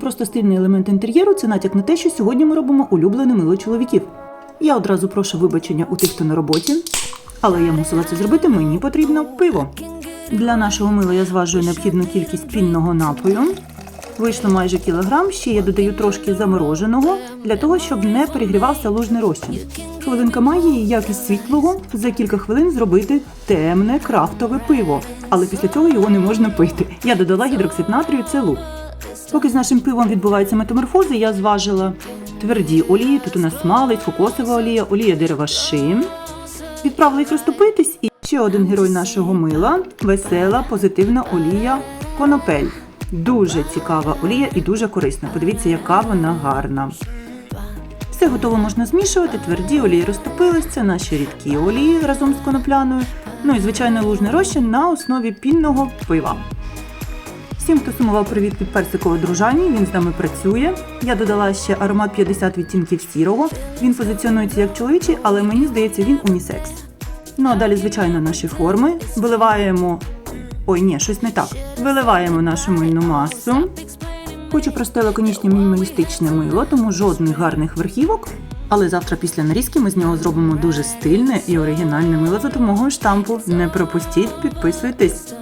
просто стильний елемент інтер'єру, це натяк на те, що сьогодні ми робимо улюблене мило чоловіків. Я одразу прошу вибачення у тих, хто на роботі, але я мусила це зробити, мені потрібно пиво. Для нашого мила я зважую необхідну кількість пінного напою. Вийшло майже кілограм, ще я додаю трошки замороженого, для того, щоб не перегрівався лужний розчин. Хвилинка магії, як із світлого, за кілька хвилин зробити темне крафтове пиво, але після цього його не можна пити. Я додала гідроксид натрію, це лук. Поки з нашим пивом відбуваються метаморфози, я зважила тверді олії. Тут у нас смалець, кокосова олія, олія дерева шим. Відправила їх розтопитись, і ще один герой нашого мила весела, позитивна олія конопель. Дуже цікава олія і дуже корисна. Подивіться, яка вона гарна. Все готово можна змішувати. Тверді олії розтопились. Це наші рідкі олії разом з конопляною. Ну і звичайно лужний розчин на основі пінного пива. Всім, хто сумував привіт від персикової дружані, він з нами працює. Я додала ще аромат 50 відтінків сірого. Він позиціонується як чоловічий, але мені здається, він унісекс. Ну а далі, звичайно, наші форми. Виливаємо. Ой, ні, щось не так. Виливаємо нашу мильну масу. Хочу просте лаконічне мінімалістичне мило, тому жодних гарних верхівок. Але завтра після нарізки ми з нього зробимо дуже стильне і оригінальне мило за допомогою штампу. Не пропустіть, підписуйтесь.